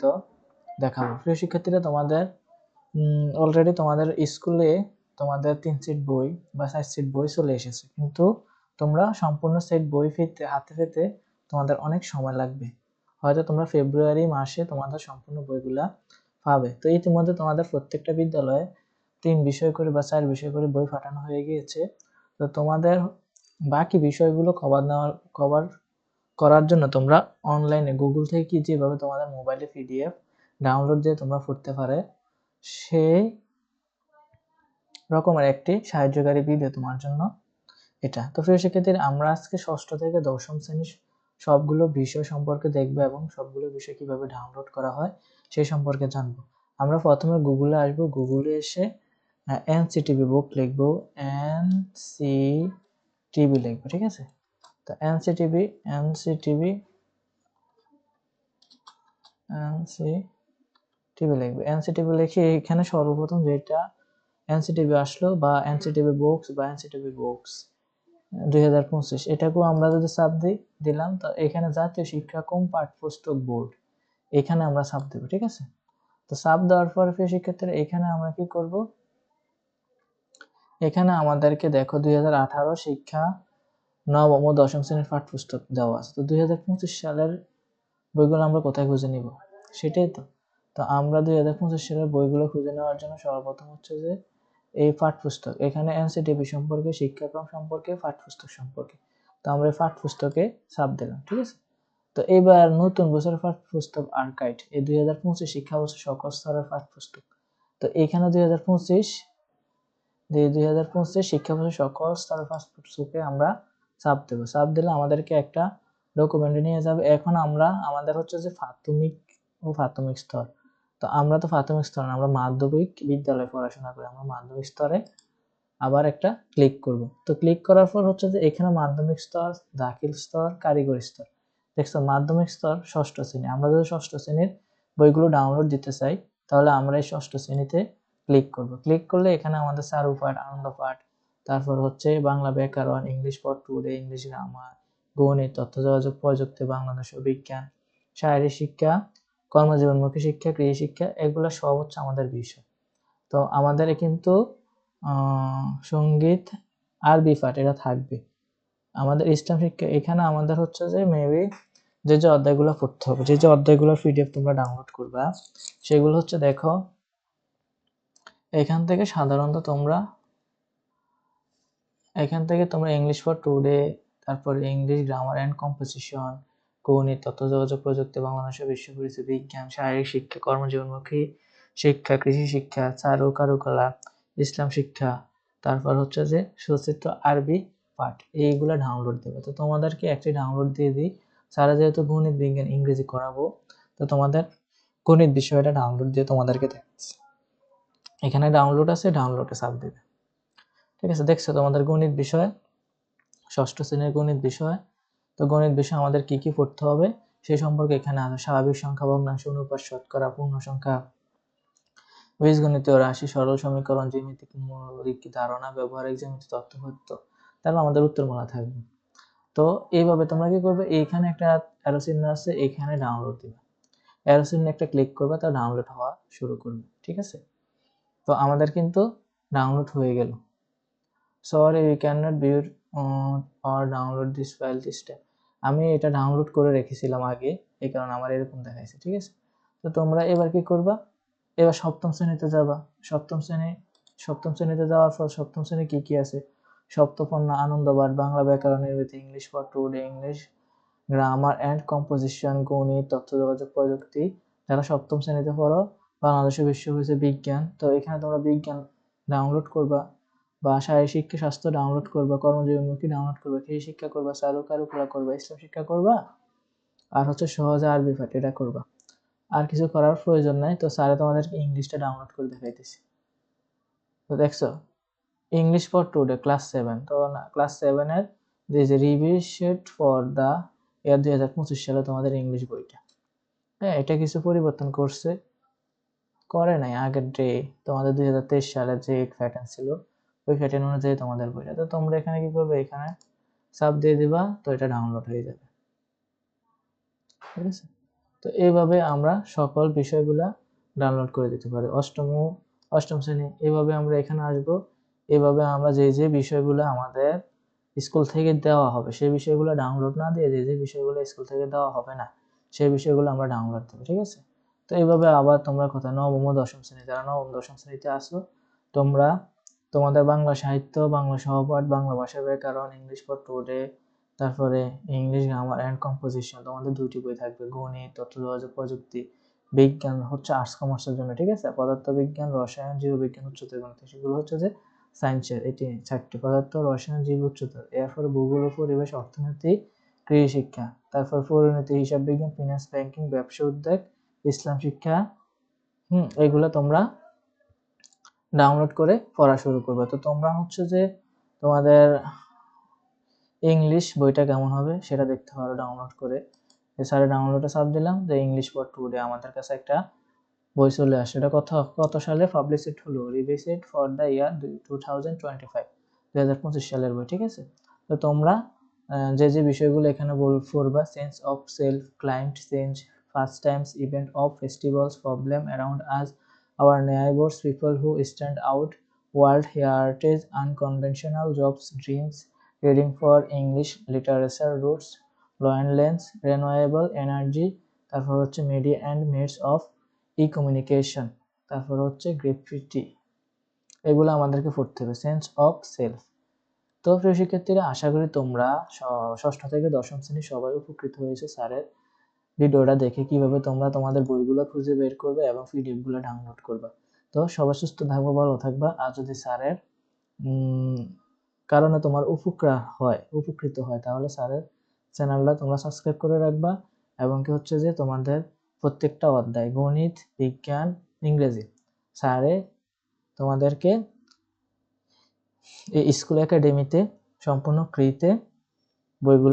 বিস্তারিত দেখাবো। প্রিয় শিক্ষার্থীরা, তোমাদের অলরেডি তোমাদের স্কুলে তোমাদের তিন সেট বই বা চার সেট বই চলে এসেছে। কিন্তু তোমরা সম্পূর্ণ সেট বই ফিরতে, হাতে পেতে তোমাদের অনেক সময় লাগবে। হয়তো তোমরা ফেব্রুয়ারি মাসে তোমাদের সম্পূর্ণ বইগুলা পাবে। তো ইতিমধ্যে তোমাদের প্রত্যেকটা বিদ্যালয়ে তিন বিষয় করে বা চার বিষয় করে বই পাঠানো হয়ে গিয়েছে। তো তোমাদের বাকি বিষয়গুলো কভার নেওয়ার কভার করার জন্য তোমরা অনলাইনে গুগল থেকে কি যেভাবে তোমাদের মোবাইলে পিডিএফ ডাউনলোড দিয়ে তোমরা পড়তে পারে সেই রকমের একটি সাহায্যকারী ভিডিও তোমার জন্য এটা। তো প্রিয় শিক্ষার্থীর, আমরা আজকে ষষ্ঠ থেকে দশম শ্রেণির সবগুলো বিষয় সম্পর্কে দেখব এবং সবগুলো বিষয় কীভাবে ডাউনলোড করা হয় সেই সম্পর্কে জানব। আমরা প্রথমে গুগলে আসব। গুগলে এসে এনসিটিভি বুক লিখব। এন সি টিভি লিখব, ঠিক আছে? তো এনসিটিভি এনসিটিভি এনসি টিভি লিখবে। এনসিটিভি লিখে এখানে সর্বপ্রথম যেটা এনসিটিভি আসলো বা এনসিটিভি বুকস বা এনসিটিভি বুকস দুই এটাকেও আমরা যদি সাব দিই, দিলাম, তো এখানে জাতীয় শিক্ষাক্রম পাঠ্যপুস্তক বোর্ড? এখানে আমরা সাব দেবো, ঠিক আছে? তো সাব দেওয়ার পর প্রিয় শিক্ষার্থীরা, এখানে আমরা কি করব? এখানে আমাদেরকে দেখো দুই হাজার আঠারো শিক্ষা নবম ও দশম শ্রেণির পাঠ্যপুস্তক দেওয়া আছে। তো দুই পঁচিশ সালের বইগুলো আমরা কোথায় খুঁজে নিব? সেটাই তো। তো আমরা দু হাজার পঁচিশ সালের বইগুলো খুঁজে নেওয়ার জন্য সর্বপ্রথম হচ্ছে যে এই পাঠ্যপুস্তক, এখানে এনসিটিভি সম্পর্কে, শিক্ষাক্রম সম্পর্কে, পাঠ্যপুস্তক সম্পর্কে। তো আমরা এই পাঠ্যপুস্তকে চাপ দিলাম, ঠিক আছে? তো এবার নতুন বছরের পাঠ্যপুস্তক আর্কাইড এই দুই হাজার পঁচিশ শিক্ষাবর্ষ সকল স্তরের পাঠ্যপুস্তক। তো এখানে দুই হাজার পঁচিশ দুই হাজার পঁচিশ শিক্ষাবর্ষ সকল স্তরের পাঠ্যপুস্তকে আমরা চাপ দেবো। চাপ দিলে আমাদেরকে একটা ডকুমেন্টে নিয়ে যাবে। এখন আমরা, আমাদের হচ্ছে যে প্রাথমিক ও প্রাথমিক স্তর। তো আমরা তো প্রাথমিক স্তর আমরা মাধ্যমিক বিদ্যালয়ে পড়াশোনা করি। আমরা মাধ্যমিক স্তরে আবার একটা ক্লিক করব। তো ক্লিক করার পর হচ্ছে যে এখানে মাধ্যমিক স্তর, দাখিল স্তর, কারিগরি স্তর। দেখছ, মাধ্যমিক স্তর ষষ্ঠ শ্রেণি। আমরা যদি ষষ্ঠ শ্রেণির বইগুলো ডাউনলোড দিতে চাই, তাহলে আমরা এই ষষ্ঠ শ্রেণীতে ক্লিক করব। ক্লিক করলে এখানে আমাদের চারু পাঠ আনন্দ পাঠ তারপর হচ্ছে বাংলা ব্যাকরণ, ইংলিশ পর টুডে ইংলিশ গ্রামার গণিত তথ্য যোগাযোগ প্রযুক্তি, বাংলাদেশ বিজ্ঞান, শারীরিক শিক্ষা, কর্মজীবনমুখী শিক্ষা কৃষি শিক্ষা, এগুলো সব হচ্ছে আমাদের বিষয়। তো আমাদের কিন্তু সংগীত, আরবি পাঠ এটা থাকবে। আমাদের ইসলাম শিক্ষা, এখানে আমাদের হচ্ছে যে মেবি যে যে অধ্যায়গুলো পড়তে হবে, যে যে অধ্যায়গুলো পিডিএফ তোমরা ডাউনলোড করবা, সেগুলো হচ্ছে দেখো, এখান থেকে সাধারণত তোমরা এখান থেকে তোমরা ইংলিশ ফর টুডে তারপরে ইংলিশ গ্রামার অ্যান্ড কম্পোজিশন গণিত, তথ্য, যোগাযোগ, প্রযুক্তি বাংলাদেশের বিশ্ব পরিচয় বিজ্ঞান, শারীরিক শিক্ষা, কর্মজীবনমুখী শিক্ষা, কৃষি শিক্ষা, চারু, কারুকলা, ইসলাম শিক্ষা, তারপর হচ্ছে যে সচিত্র আরবি পাঠ, এইগুলো ডাউনলোড দেবে। তো তোমাদেরকে একটি ডাউনলোড দিয়ে দিই। সারা যেহেতু গণিত, বিজ্ঞান, ইংরেজি করাবো, তো তোমাদের গণিত বিষয়টা ডাউনলোড দিয়ে তোমাদেরকে দেখাচ্ছি। এখানে ডাউনলোড আছে ডাউনলোডে সাব দেবে। ঠিক আছে, দেখছ তোমাদের গণিত বিষয়, ষষ্ঠ শ্রেণির গণিত বিষয়। তো গণিত বিষয় আমাদের কি কি পড়তে হবে, সেই সম্পর্কে এখানে আছে স্বাভাবিক সংখ্যা, ভগ্নাংশ, অনুপাত, শতকরা, পূর্ণ সংখ্যা। বীজগণিতীয় রাশি, সরল সমীকরণ, জ্যামিতিক মৌলিক ধারণা, ব্যবহারিক জ্যামিতি, তথ্যপত্র তারপর আমাদের উত্তরমালা থাকবে। তো এইভাবে তোমরা কি করবে, এইখানে একটা অ্যারো চিহ্ন আছে এইখানে ডাউনলোড দিবে। অ্যারো চিহ্ন একটা ক্লিক করবে তা ডাউনলোড হওয়া শুরু করবে, ঠিক আছে? তো আমাদের কিন্তু ডাউনলোড হয়ে গেল। Sorry we can not view or download this file this আমি এটা ডাউনলোড করে রেখেছিলাম আগে, এই কারণে আমার এরকম দেখাইছে, ঠিক আছে? তো তোমরা এবার কি করবা? এবার সপ্তম শ্রেণীতে যাবা। সপ্তম শ্রেণি, সপ্তম শ্রেণীতে যাওয়ার পর সপ্তম শ্রেণি কি কি আছে? সপ্তপন্ন আনন্দবাদ, বাংলা ব্যাকরণ নির্মিত, English for today English grammar and composition গণিত তথ্য যোগাযোগ প্রযুক্তি। যারা সপ্তম শ্রেণীতে পড়ো বাংলাদেশের বিশ্ব হয়েছে বিজ্ঞান। তো এখানে তোমরা বিজ্ঞান ডাউনলোড করবা। বা শারীরিক শিক্ষা, স্বাস্থ্য ডাউনলোড করবা কর্মজীবনমুখী ডাউনলোড করবা, কৃষি শিক্ষা করবা চারু কারুকলা করবা, ইসলাম শিক্ষা করবা, আর হচ্ছে সহজে আরবি পাঠ এটা করবা। আর কিছু করার প্রয়োজন নাই, তো স্যারে তোমাদেরকে ইংলিশটা ডাউনলোড করে দেখাইতেছি। তো দেখছ English for today class seven তো না ক্লাস সেভেনের যে যে রিভিশন ফর দ্য ইয়ার দুই হাজার পঁচিশ সালে তোমাদের ইংলিশ বইটা। হ্যাঁ এটা কিছু পরিবর্তন করছে, করে নাই, আগের ডে তোমাদের দুই হাজার তেইশ সালে যে প্যাটার্ন ছিল ওই প্যাটার্ন অনুযায়ী তোমাদের বইটা তো তোমরা এখানে কি করবে? এখানে সাব দিয়ে দিবা, তো এটা ডাউনলোড হয়ে যাবে। ঠিক আছে? তো এইভাবে আমরা সকল বিষয়গুলা ডাউনলোড করে দিতে পারি। অষ্টম অষ্টম শ্রেণি, এইভাবে আমরা এখানে আসব। এইভাবে আমরা যে যে বিষয়গুলো আমাদের স্কুল থেকে দেওয়া হবে, সেই বিষয়গুলো ডাউনলোড না দিয়ে যে যে বিষয়গুলো স্কুল থেকে দেওয়া হবে না, সেই বিষয়গুলো আমরা ডাউনলোড দেবো। ঠিক আছে? তো এইভাবে আবার তোমরা কথা নবম দশম শ্রেণি যারা নবম দশম শ্রেণীতে আসো, তোমরা তোমাদের বাংলা সাহিত্য, বাংলা সহপাঠ, বাংলা ভাষা ব্যাকরণ ইংলিশ ফর টুডে তারপরে ইংলিশ গ্রামার অ্যান্ড কম্পোজিশন তোমাদের দুইটি বই থাকবে, গণিত তথ্য যোগাযোগ প্রযুক্তি, বিজ্ঞান, হচ্ছে আর্টস কমার্সের জন্য, ঠিক আছে? পদার্থবিজ্ঞান, রসায়ন, জীববিজ্ঞান উচ্চতর গণিত সেগুলো হচ্ছে যে সায়েন্সের এটি চারটি পদার্থ, রসায়ন, জীব উচ্চতর এরপর ভূগোল, পরিবেশ, অর্থনীতি কৃষি শিক্ষা তারপর পরিণতি, হিসাব বিজ্ঞান ফিনান্স ব্যাংকিং ব্যবসা উদ্যোগ, ইসলাম শিক্ষা, হুম, এগুলো তোমরা ডাউনলোড করে পড়া শুরু করবে। তো তোমরা হচ্ছে যে তোমাদের ইংলিশ বইটা কেমন হবে সেটা দেখতে পারো ডাউনলোড করে। এছাড়া ডাউনলোডে চাপ দিলাম যে ইংলিশ ফর টুডে আমাদের কাছে একটা বই চলে আসে এটা কত কত সালে পাবলিশড হলো? Revised for the year two thousand twenty five দুই হাজার পঁচিশ সালের বই, ঠিক আছে? তো তোমরা যে যে বিষয়গুলো এখানে বল, পড়বা sense of self climate change first times event of festivals problem around us our neighbours people who stand out world heritage unconventional jobs dreams reading for English literature roots loneliness renewable energy তারপর হচ্ছে media and modes of e communication তারপর হচ্ছে গ্রেফিটি এগুলো আমাদেরকে পড়তে হবে sense of self তো প্রিয় শিক্ষার্থীরা, আশা করি তোমরা ষষ্ঠ থেকে দশম শ্রেণি সবাই উপকৃত হয়েছে স্যারের ভিডিওটা দেখে কীভাবে তোমরা তোমাদের বইগুলো খুঁজে বের করবে এবং পিডিএফগুলো ডাউনলোড করবে। তো সবাই সুস্থ থাকবে, ভালো থাকবা। আর যদি স্যারের কারণে তোমার উপকার হয়, উপকৃত হয়, তাহলে স্যারের চ্যানেলটা তোমরা সাবস্ক্রাইব করে রাখবা এবং কি হচ্ছে যে তোমাদের প্রত্যেকটা অধ্যায়, গণিত, বিজ্ঞান, ইংরেজি, স্যারে তোমাদেরকে এই স্কুল একাডেমিতে সম্পূর্ণ ফ্রিতে বইগুলো